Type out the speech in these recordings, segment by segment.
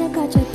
Jaga jaga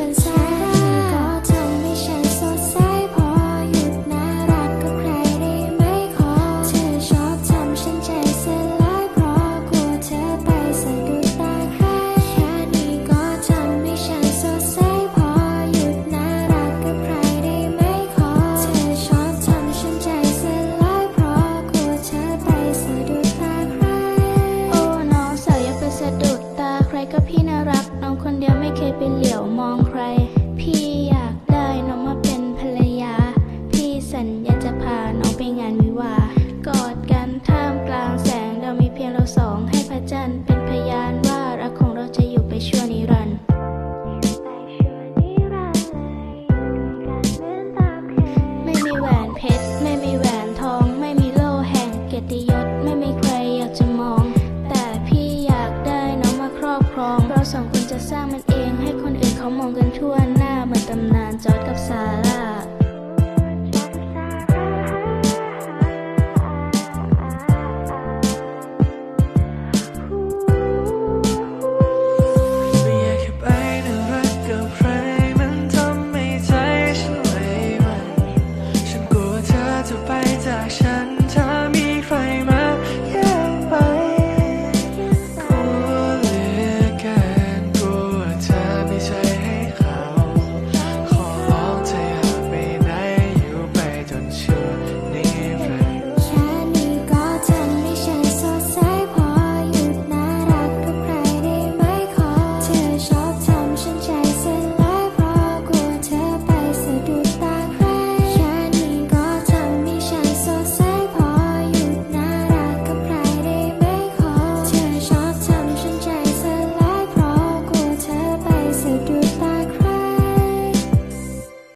สองคนจะสร้างมันเอง ให้คนอื่นเขามองกันทั่วหน้าเหมือนตำนานจอ